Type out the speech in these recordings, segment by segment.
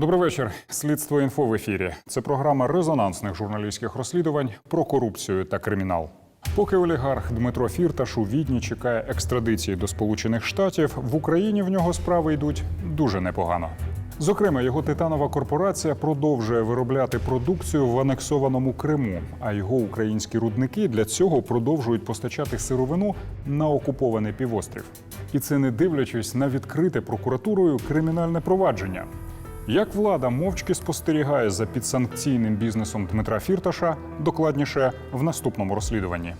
Добрий вечір. Слідство інфо в ефірі. Це програма резонансних журналістських розслідувань про корупцію та кримінал. Поки олігарх Дмитро Фірташ у Відні чекає екстрадиції до Сполучених Штатів, в Україні в нього справи йдуть дуже непогано. Зокрема, його титанова корпорація продовжує виробляти продукцію в анексованому Криму, а його українські рудники для цього продовжують постачати сировину на окупований півострів. І це не дивлячись на відкрите прокуратурою кримінальне провадження. Як влада мовчки спостерігає за підсанкційним бізнесом Дмитра Фірташа, докладніше в наступному розслідуванні.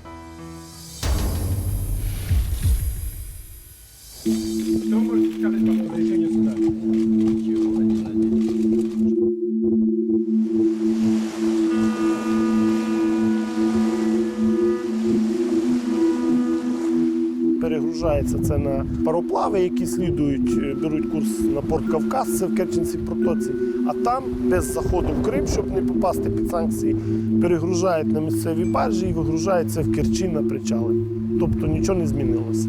Перегружається це на пароплави, які слідують, е, беруть курс на порт Кавказ, це в Керченській протоці. А там, без заходу в Крим, щоб не попасти під санкції, перегружають на місцеві баржі і вигружають це в Керчі на причали. Тобто нічого не змінилося.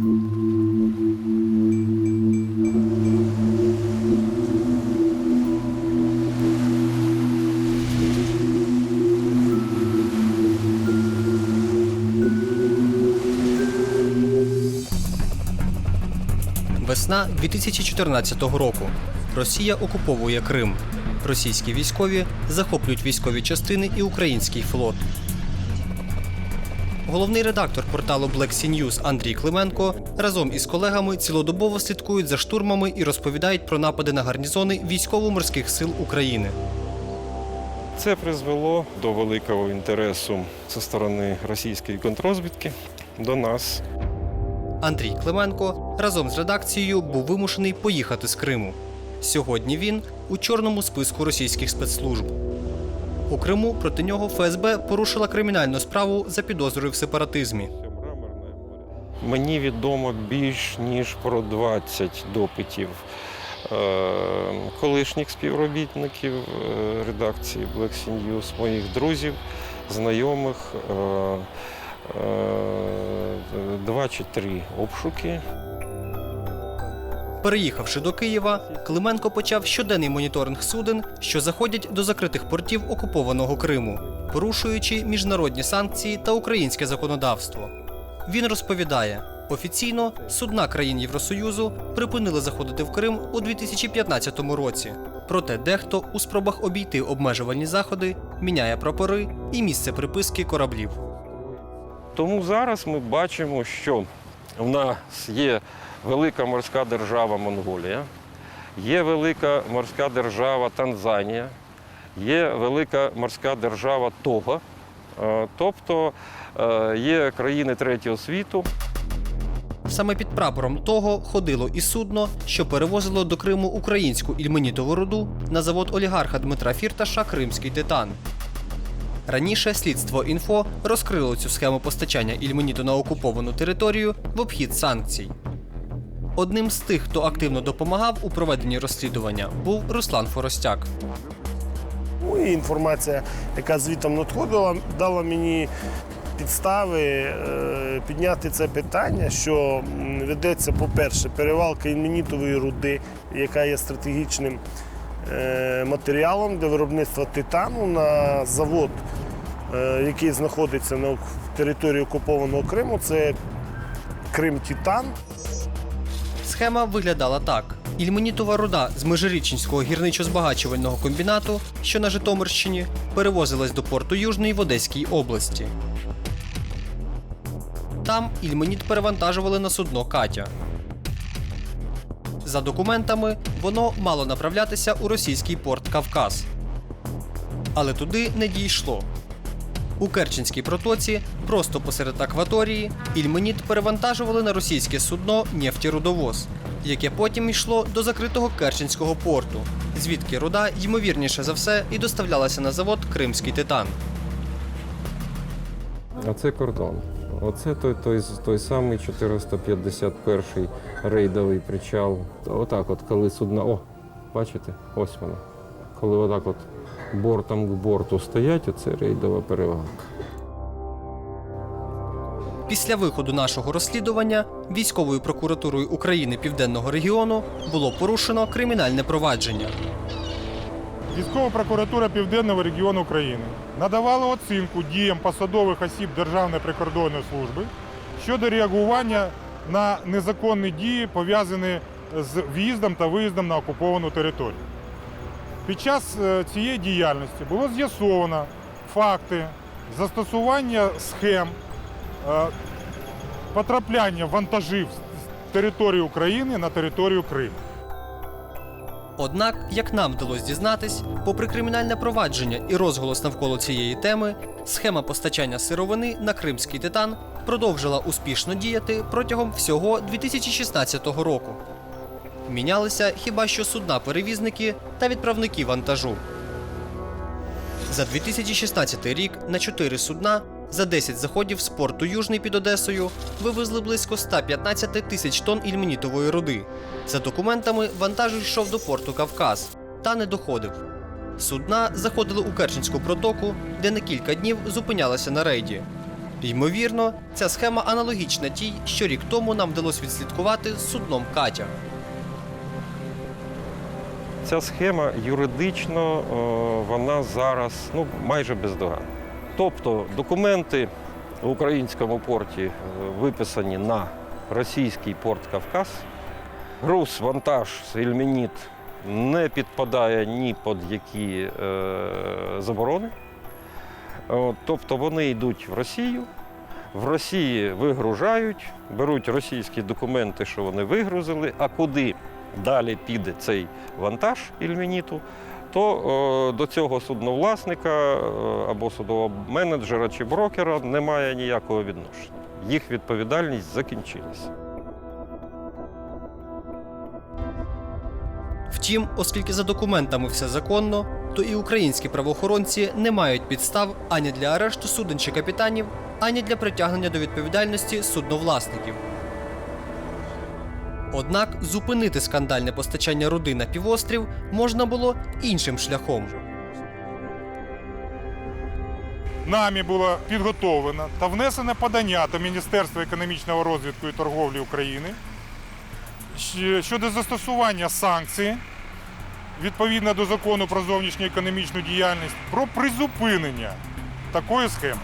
Весна 2014 року. Росія окуповує Крим. Російські військові захоплюють військові частини і український флот. Головний редактор порталу Black Sea News Андрій Клименко разом із колегами цілодобово слідкують за штурмами і розповідають про напади на гарнізони військово-морських сил України. Це призвело до великого інтересу зі сторони російської контрозвідки до нас. Андрій Клименко разом з редакцією був вимушений поїхати з Криму. Сьогодні він у чорному списку російських спецслужб. У Криму проти нього ФСБ порушила кримінальну справу за підозрою в сепаратизмі. Мені відомо більш ніж про 20 допитів е, колишніх співробітників е, редакції Black News, моїх друзів, знайомих. е, Два чи три обшуки. Переїхавши до Києва, Клименко почав щоденний моніторинг суден, що заходять до закритих портів окупованого Криму, порушуючи міжнародні санкції та українське законодавство. Він розповідає: офіційно судна країн Євросоюзу припинили заходити в Крим у 2015 році. Проте дехто у спробах обійти обмежувальні заходи міняє прапори і місце приписки кораблів. Тому зараз ми бачимо, що в нас є велика морська держава Монголія, є велика морська держава Танзанія, є велика морська держава Того, Е, тобто е, є країни третього світу. Саме під прапором того ходило і судно, що перевозило до Криму українську ільменітову руду на завод олігарха Дмитра Фірташа Кримський титан. Раніше слідство інфо розкрило цю схему постачання ільменіту на окуповану територію в обхід санкцій. Одним з тих, хто активно допомагав у проведенні розслідування, був Руслан Форостяк. Ну і інформація, яка звітом надходила, дала мені підстави е, підняти це питання, що ведеться, по-перше, перевалка імунітової руди, яка є стратегічним е, матеріалом для виробництва титану на завод, е, який знаходиться на території окупованого Криму. Це Крим Титан. Схема виглядала так: ільменітова руда з Межирічинського гірничо-збагачувального комбінату, що на Житомирщині, перевозилась до порту Южний в Одеській області. Там ільменіт перевантажували на судно Катя. За документами, воно мало направлятися у російський порт Кавказ. Але туди не дійшло. У Керченській протоці, просто посеред акваторії, ільменіт перевантажували на російське судно «Нефтірудовоз», яке потім йшло до закритого Керченського порту, звідки руда, ймовірніше за все, і доставлялася на завод Кримський титан. Оце кордон. Оце той, той, той самий 451 рейдовий причал. Отак, от коли судна. О, бачите, ось воно. Коли отак от бортом к борту стоять, оце рейдова перевалка. Після виходу нашого розслідування військовою прокуратурою України Південного регіону було порушено кримінальне провадження. Військова прокуратура Південного регіону України надавала оцінку діям посадових осіб Державної прикордонної служби щодо реагування на незаконні дії, пов'язані з в'їздом та виїздом на окуповану територію. Під час е, цієї діяльності було з'ясовано факти застосування схем е, потрапляння вантажів з території України на територію Криму. Однак, як нам вдалося дізнатись, попри кримінальне провадження і розголос навколо цієї теми, схема постачання сировини на кримський титан продовжила успішно діяти протягом всього 2016 року. Мінялися хіба що судна-перевізники та відправники вантажу. За 2016 рік на 4 судна за 10 заходів з порту Южний під Одесою вивезли близько 115 тисяч тонн ільменітової руди. За документами вантаж йшов до порту Кавказ та не доходив. Судна заходили у Керченську протоку, де на кілька днів зупинялися на рейді. Ймовірно, ця схема аналогічна тій, що рік тому нам вдалося відслідкувати з судном Катя. Ця схема юридично е, вона зараз ну, майже бездоганна. Тобто документи в українському порті е, виписані на російський порт Кавказ. Груз, вантаж, ільменіт не підпадає ні під які е, заборони. От, Тобто вони йдуть в Росію, в Росії вигружають, беруть російські документи, що вони вигрузили, а куди далі піде цей вантаж ільменіту, то е, до цього судновласника е, або судового менеджера чи брокера немає ніякого відношення. Їх відповідальність закінчилася. Втім, оскільки за документами все законно, то і українські правоохоронці не мають підстав ані для арешту суден чи капітанів, ані для притягнення до відповідальності судновласників. Однак зупинити скандальне постачання руди на півострів можна було іншим шляхом. Нами було підготовлено та внесене подання до Міністерства економічного розвитку і торговлі України щодо застосування санкцій відповідно до закону про зовнішню економічну діяльність про призупинення такої схеми.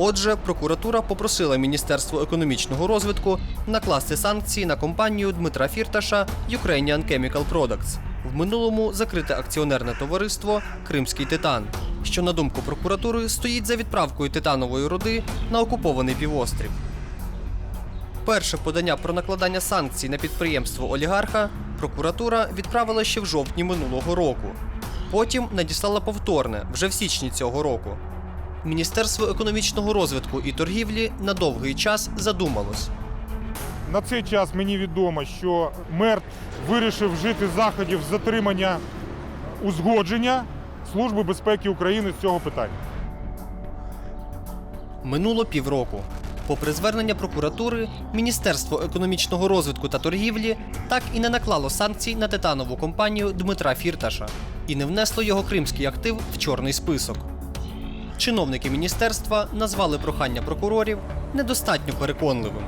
Отже, прокуратура попросила Міністерство економічного розвитку накласти санкції на компанію Дмитра Фірташа Ukrainian Chemical Products, в минулому закрите акціонерне товариство Кримський титан, що на думку прокуратури стоїть за відправкою титанової руди на окупований півострів. Перше подання про накладання санкцій на підприємство олігарха прокуратура відправила ще в жовтні минулого року. Потім надіслала повторне вже в січні цього року. Міністерство економічного розвитку і торгівлі на довгий час задумалось. На цей час мені відомо, що мер вирішив вжити заходів затримання узгодження Служби безпеки України з цього питання. Минуло півроку. Попри звернення прокуратури, Міністерство економічного розвитку та торгівлі так і не наклало санкцій на титанову компанію Дмитра Фірташа і не внесло його кримський актив в чорний список. Чиновники міністерства назвали прохання прокурорів недостатньо переконливим.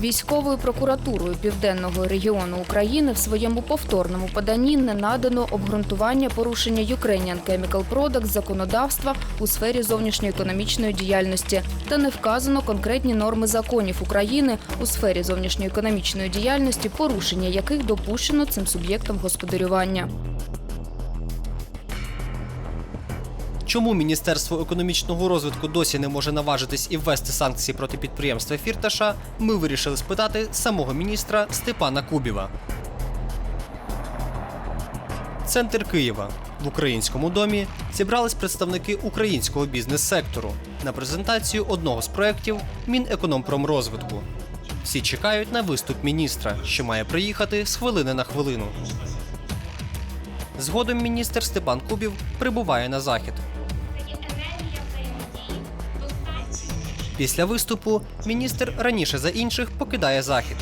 Військовою прокуратурою Південного регіону України в своєму повторному поданні не надано обґрунтування порушення Ukrainian Chemical Products законодавства у сфері зовнішньоекономічної діяльності та не вказано конкретні норми законів України у сфері зовнішньоекономічної діяльності, порушення яких допущено цим суб'єктом господарювання. Чому Міністерство економічного розвитку досі не може наважитись і ввести санкції проти підприємства Фірташа, ми вирішили спитати самого міністра Степана Кубіва. Центр Києва в українському домі зібрались представники українського бізнес-сектору на презентацію одного з проєктів Мінекономпромрозвитку. Всі чекають на виступ міністра, що має приїхати з хвилини на хвилину. Згодом міністр Степан Кубів прибуває на захід. Після виступу міністр раніше за інших покидає захід.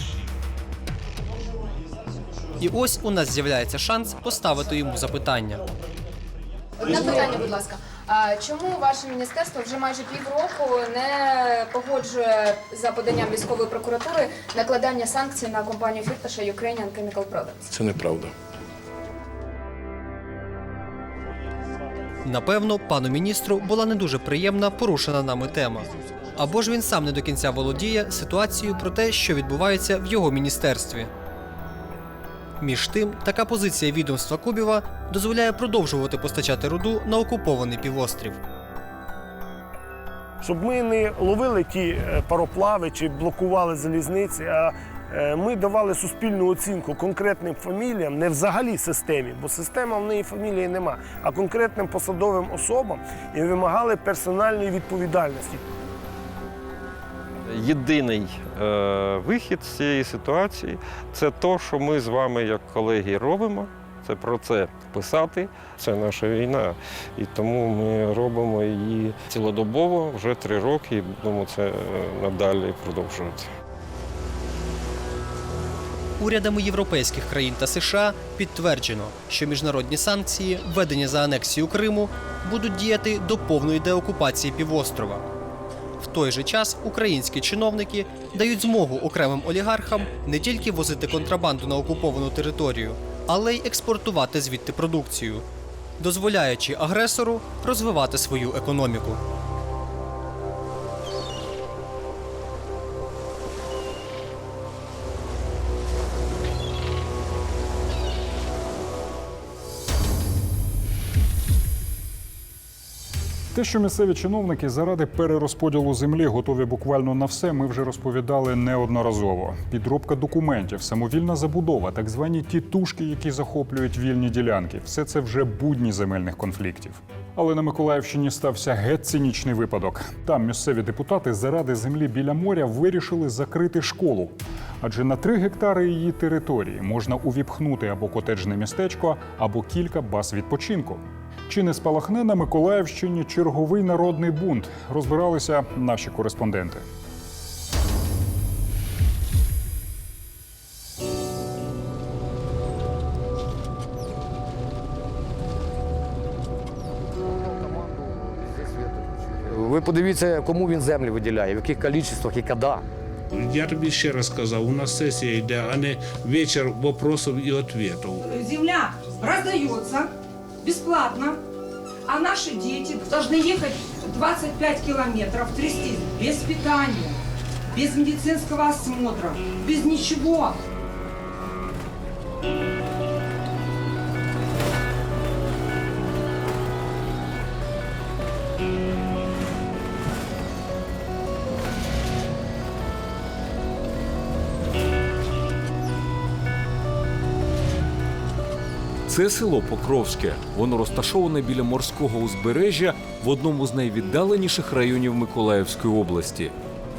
І ось у нас з'являється шанс поставити йому запитання. Одне питання, будь ласка. А чому ваше міністерство вже майже півроку не погоджує за поданням військової прокуратури накладання санкцій на компанію Фірташа Ukrainian Chemical Products? Це неправда. Напевно, пану міністру була не дуже приємна порушена нами тема. Або ж він сам не до кінця володіє ситуацією про те, що відбувається в його міністерстві. Між тим, така позиція відомства Кубіва дозволяє продовжувати постачати руду на окупований півострів. Щоб ми не ловили ті е, пароплави чи блокували залізниці, а е, ми давали суспільну оцінку конкретним фаміліям, не взагалі системі, бо система в неї фамілії нема, а конкретним посадовим особам і вимагали персональної відповідальності. Єдиний е, вихід з цієї ситуації це те, що ми з вами, як колеги, робимо. Це про це писати. Це наша війна. І тому ми робимо її цілодобово вже три роки і будемо це е, надалі продовжувати. Урядами європейських країн та США підтверджено, що міжнародні санкції, введені за анексію Криму, будуть діяти до повної деокупації півострова. В той же час українські чиновники дають змогу окремим олігархам не тільки возити контрабанду на окуповану територію, але й експортувати звідти продукцію, дозволяючи агресору розвивати свою економіку. Те, що місцеві чиновники заради перерозподілу землі готові буквально на все, ми вже розповідали неодноразово. Підробка документів, самовільна забудова, так звані тітушки, які захоплюють вільні ділянки все це вже будні земельних конфліктів. Але на Миколаївщині стався геть цинічний випадок. Там місцеві депутати заради землі біля моря вирішили закрити школу. Адже на три гектари її території можна увіпхнути або котеджне містечко, або кілька баз відпочинку. Чи не спалахне на Миколаївщині черговий народний бунт? Розбиралися наші кореспонденти. Ви подивіться, кому він землі виділяє, в яких кількостях і коли. Я тобі ще раз сказав, у нас сесія йде, а не вечір вопросів і відповідей. Земля раздается бесплатно, а наши дети должны ехать 25 километров, трясти без питания, без медицинского осмотра, без ничего. Це село Покровське. Воно розташоване біля морського узбережжя в одному з найвіддаленіших районів Миколаївської області.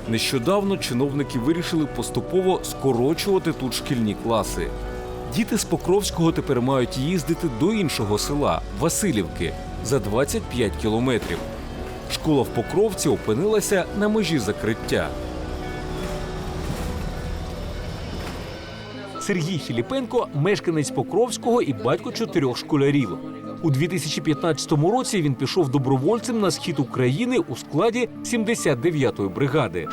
Нещодавно чиновники вирішили поступово скорочувати тут шкільні класи. Діти з Покровського тепер мають їздити до іншого села Васильівки за 25 кілометрів. Школа в Покровці опинилася на межі закриття. Сергій Філіпенко мешканець Покровського і батько чотирьох школярів. У 2015 році він пішов добровольцем на схід України у складі 79-ї бригади.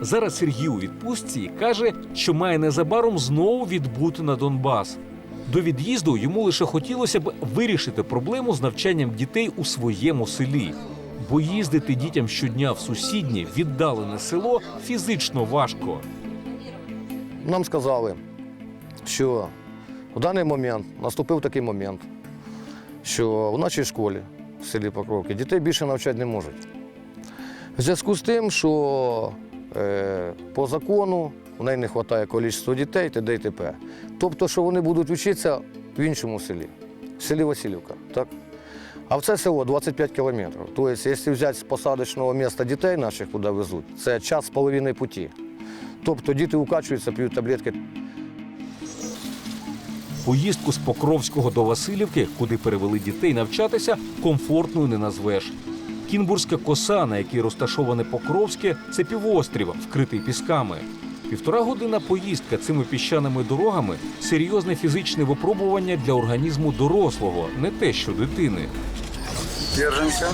Зараз Сергій у відпустці і каже, що має незабаром знову відбути на Донбас. До від'їзду йому лише хотілося б вирішити проблему з навчанням дітей у своєму селі. Бо їздити дітям щодня в сусіднє віддалене село фізично важко. Нам сказали, що в даний момент наступив такий момент, що в нашій школі в селі Покровки дітей більше навчати не можуть. В зв'язку з тим, що е, по закону в неї не вистачає кількості дітей, т.д. і т.п. Тобто, що вони будуть вчитися в іншому селі, в селі Васильівка. Так? А в це село 25 кілометрів. Тобто, якщо взяти з посадочного міста дітей наших, куди везуть, це час з половиною путі. Тобто діти укачуються, п'ють таблетки. Поїздку з Покровського до Васильівки, куди перевели дітей навчатися, комфортною не назвеш. Кінбурзька коса, на якій розташоване Покровське, це півострів, вкритий пісками. Півтора година поїздка цими піщаними дорогами серйозне фізичне випробування для організму дорослого, не те що дитини. Держимся.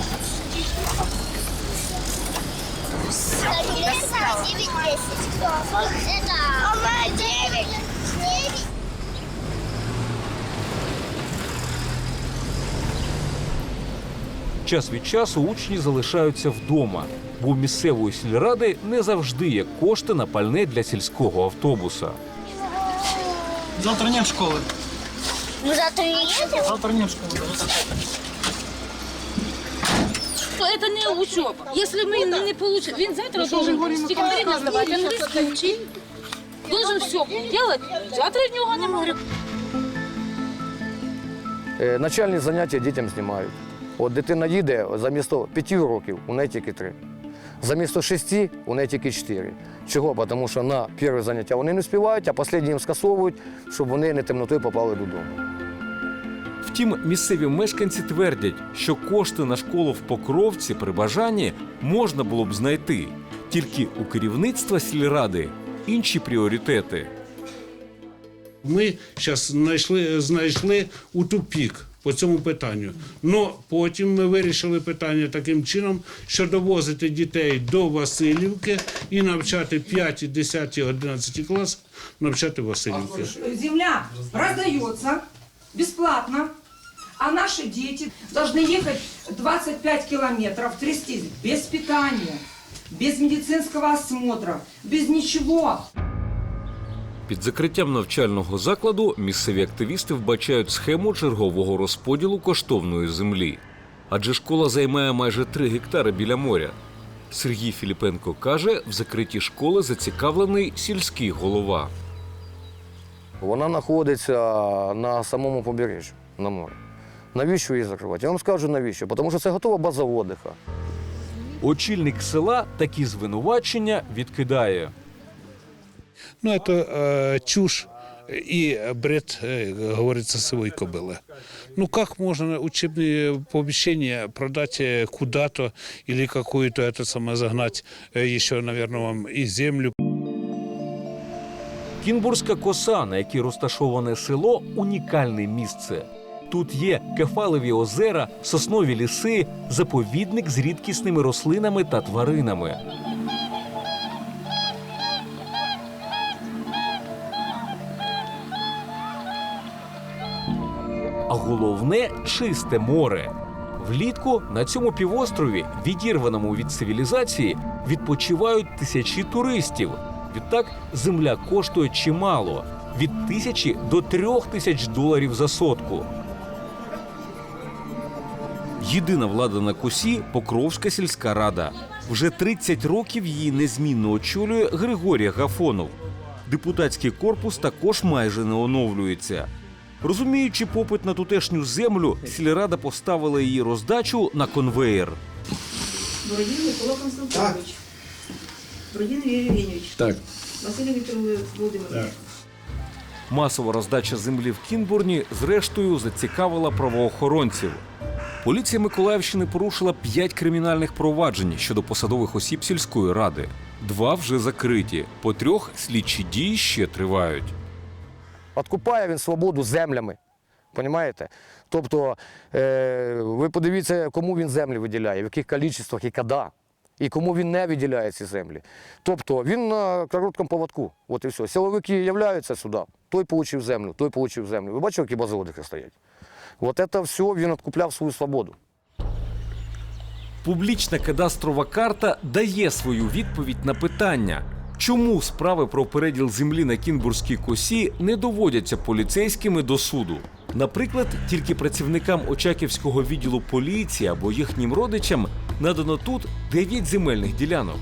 Час від часу учні залишаються вдома, бо у місцевої сільради не завжди є кошти на пальне для сільського автобуса. Завтра нет школы. Вы завтра не едете? Завтра нет школы. Это не учеба. Если мы не получим, він завтра должен стихотворение сдавать, английский учить, должен все делать. Завтра в нього немає. Е, Начальні заняття дітям знімають. От дитина їде замісто п'яти років, у неї тільки три. Замісто шести у неї тільки чотири. Чого? Тому що на перше заняття вони не співають, а останні їм скасовують, щоб вони не темнотою попали додому. Втім, місцеві мешканці твердять, що кошти на школу в Покровці при бажанні можна було б знайти. Тільки у керівництва сільради інші пріоритети. Ми зараз знайшли, знайшли у тупік по цьому питанню. Но потім ми вирішили питання таким чином, що довозити дітей до Васильівки і навчати 5, 10, 11 клас, навчати Васильівки. Земля раздается бесплатно, а наши дети должны ехать 25 километров, трястись без питания, без медицинского осмотра, без ничего. Під закриттям навчального закладу місцеві активісти вбачають схему чергового розподілу коштовної землі. Адже школа займає майже 3 гектари біля моря. Сергій Філіпенко каже, в закритті школи зацікавлений сільський голова. Вона знаходиться на самому побережжі, на морі. Навіщо її закривати? Я вам скажу навіщо. Тому що це готова база отдиха. Очільник села такі звинувачення відкидає. Ну, это э, чушь и бред, э, говорится, сивой кобылы. Ну, как можно учебные помещения продать э, куда-то или какую-то это самое загнать э, еще, наверное, вам и землю Кінбурзька коса, на якій розташоване село, унікальне місце. Тут є кефалеві озера, соснові ліси, заповідник з рідкісними рослинами та тваринами. Головне чисте море. Влітку на цьому півострові, відірваному від цивілізації, відпочивають тисячі туристів. Відтак земля коштує чимало від тисячі до трьох тисяч доларів за сотку. Єдина влада на косі Покровська сільська рада. Вже 30 років її незмінно очолює Григорій Гафонов. Депутатський корпус також майже не оновлюється. Розуміючи попит на тутешню землю, сільрада поставила її роздачу на конвеєр. Бородин Микола Константинович. Бородин Юрій Євгеньович. Так. Василь Віктор Володимирович. Масова роздача землі в Кінбурні зрештою зацікавила правоохоронців. Поліція Миколаївщини порушила п'ять кримінальних проваджень щодо посадових осіб сільської ради. Два вже закриті, по трьох слідчі дії ще тривають. Откупає він свободу землями. Понімаєте? Тобто, е, ви подивіться, кому він землі виділяє, в яких кількостях і коли. І кому він не виділяє ці землі. Тобто він на короткому поводку. От і все. Силовики являються сюди. Той отримав землю, той отримав землю. Ви бачите, які базоводики стоять? От це все він відкупляв свою свободу. Публічна кадастрова карта дає свою відповідь на питання, чому справи про переділ землі на Кінбурзькій косі не доводяться поліцейськими до суду. Наприклад, тільки працівникам Очаківського відділу поліції або їхнім родичам надано тут 9 земельних ділянок.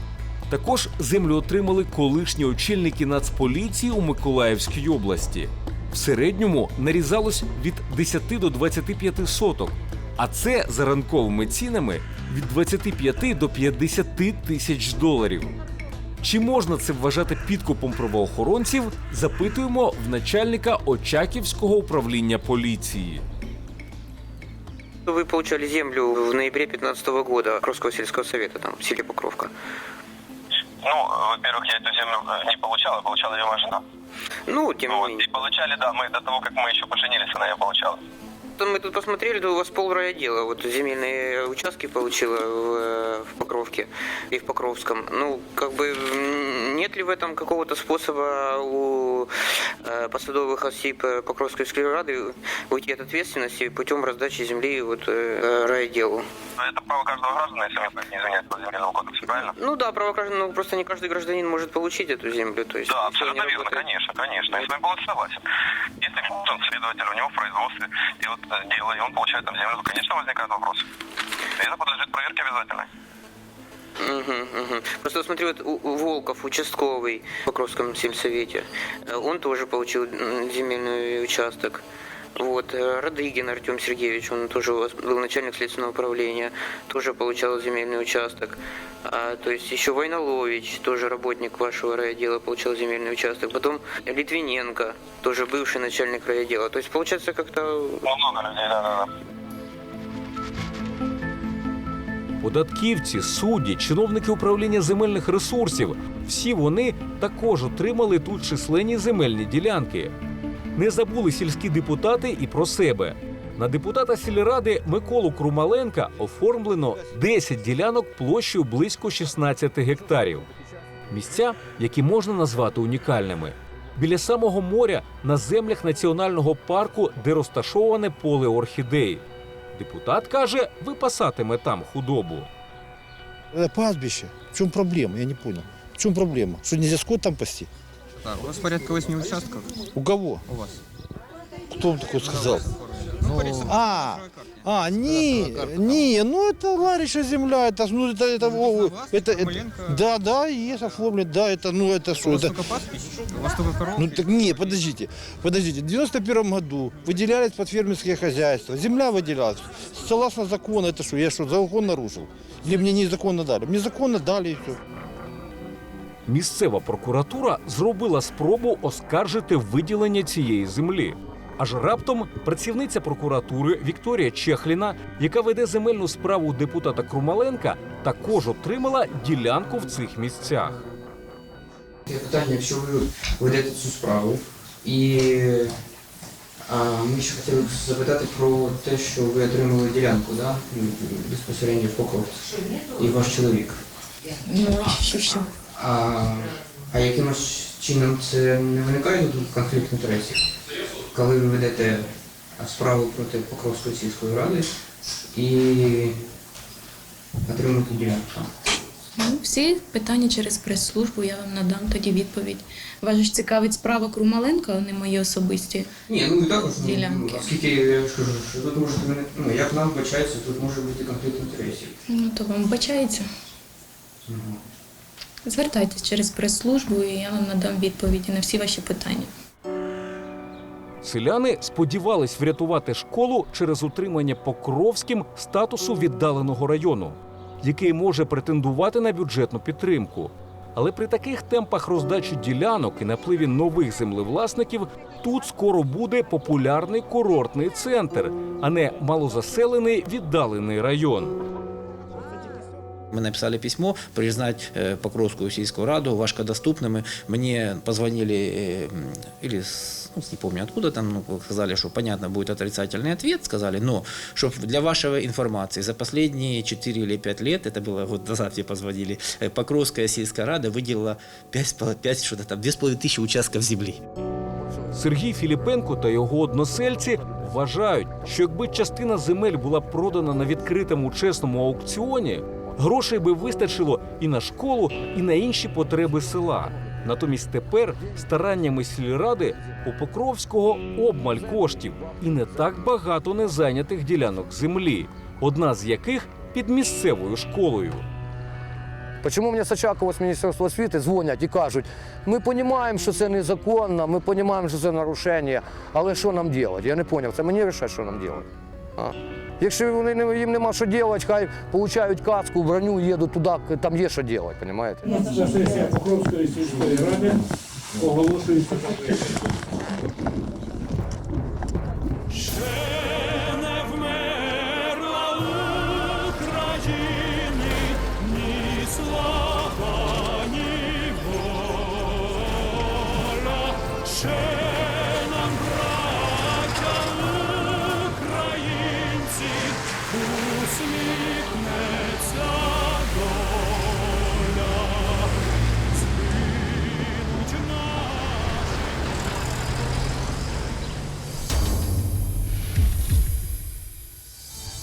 Також землю отримали колишні очільники Нацполіції у Миколаївській області. В середньому нарізалось від 10 до 25 соток. А це за ранковими цінами від 25 до 50 тисяч доларів. Чи можна це вважати підкупом правоохоронців? Запитуємо в начальника Очаківського управління поліції. Вы получали землю в ноябре 2015 года Покровского сельского совета, там, в селе Покровка. Ну, во-первых, я эту землю э, не получала, получала ее моя жена. Ну, тем не Вот, менее. и получали, да, мы до того, как мы еще поженились, она ее получала. там мы тут посмотрели, то у вас пол райотдела, вот земельные участки получила в, э, в Покровке и в Покровском. Ну, как бы м, нет ли в этом какого-то способа у э, посадовых осіб э, Покровской склерады уйти от ответственности путем раздачи земли вот, э, райотделу? Это право каждого гражданина, если не извиняюсь, по земельному кодексу, правильно? Ну да, право граждан, ну просто не каждый гражданин может получить эту землю. То есть Да, абсолютно верно, работает. конечно, конечно. Я с вами полностью согласен. Если он следователь, у него в производстве делает э, дело, и он получает там землю, то, конечно, возникает вопрос. И это подлежит проверке обязательно. Мгм, мгм. Просто смотри, вот у- у Волков, участковый в Покровском сельсовете, э, он тоже получил земельный участок. Вот, э, Радыгин Артем Сергеевич, он тоже у вас был начальник следственного управления, тоже получал земельный участок. А, то есть еще Войнолович, тоже работник вашего райотдела, получал земельный участок. Потом Литвиненко, тоже бывший начальник райотдела. То есть получается как-то Много людей, да-да-да. Податківці, судді, чиновники управління земельних ресурсів всі вони також отримали тут численні земельні ділянки. Не забули сільські депутати і про себе. На депутата сільради Миколу Крумаленка оформлено 10 ділянок площею близько 16 гектарів. Місця, які можна назвати унікальними. Біля самого моря на землях національного парку, де розташоване поле орхідей. Депутат каже, випасатиме там худобу. Это пастбище. В чем проблема? Я не понял. В чем проблема? Что нельзя скот там пасти? Так, у вас порядка 8 участков У кого? у вас. Кто вам такое сказал? Ну, А, а, не, не, ну это Лариша земля, это, ну это, это, о, это, это, Крумаленко? да, да, есть оформлен, да, это, ну это У что, вас это, только пастбищ? У вас только коровы? ну так не, подождите, подождите, в 91 году выделялись под фермерские хозяйства, земля выделялась, согласно закону, это что, я что, закон нарушил? Или мне незаконно дали? Мне законно дали и все. Місцева прокуратура зробила спробу оскаржити виділення цієї землі. Аж раптом працівниця прокуратури Вікторія Чехліна, яка веде земельну справу депутата Крумаленка, також отримала ділянку в цих місцях. Є питання, якщо ви ведете цю справу, і а, ми ще хотіли б запитати про те, що ви отримали ділянку, да? безпосередньо в Покровці, і ваш чоловік. Ну, що, що? А, а якимось чином це не виникає тут конфлікт інтересів, коли ви ведете справу проти Покровської сільської ради і отримуєте ділянку? Ну, всі питання через прес-службу я вам надам тоді відповідь. Вас ж цікавить справа Крумаленка, а не мої особисті. Ні, ну і також, ну, Ділянки. оскільки я ж кажу, що тут може бути, ну, як нам вбачається, тут може бути конфлікт інтересів. Ну, то вам вбачається. Звертайтесь через прес-службу, і я вам надам відповіді на всі ваші питання. Селяни сподівались врятувати школу через утримання Покровським статусу віддаленого району, який може претендувати на бюджетну підтримку. Але при таких темпах роздачі ділянок і напливі нових землевласників тут скоро буде популярний курортний центр, а не малозаселений віддалений район. Мы написали письмо признать э, Покровскую сельскую раду важкодоступными. Мне позвонили, э, м, или с- ну, не помню откуда там, ну, сказали, что понятно будет отрицательный ответ, сказали, но чтобы для вашей информации за последние 4 или 5 лет, это было год назад мне позвонили, э, Покровская сельская рада выделила 5, 5 что-то там, 2,5 тысячи участков земли. Сергій Філіпенко та його односельці вважають, що якби частина земель була продана на відкритому чесному аукціоні, грошей би вистачило і на школу, і на інші потреби села. Натомість тепер стараннями сільради у Покровського обмаль коштів і не так багато незайнятих ділянок землі, одна з яких під місцевою школою. Чому мені з Очакова з Міністерства освіти дзвонять і кажуть, ми розуміємо, що це незаконно, ми розуміємо, що це нарушення, але що нам робити? Я не зрозумів, це мені вирішать, що нам робити. Якщо вони їм нема що робити, хай получають каску, броню, їдуть туди, там є що робити, розумієте? Наступна сесія Покровської сільської ради оголошується.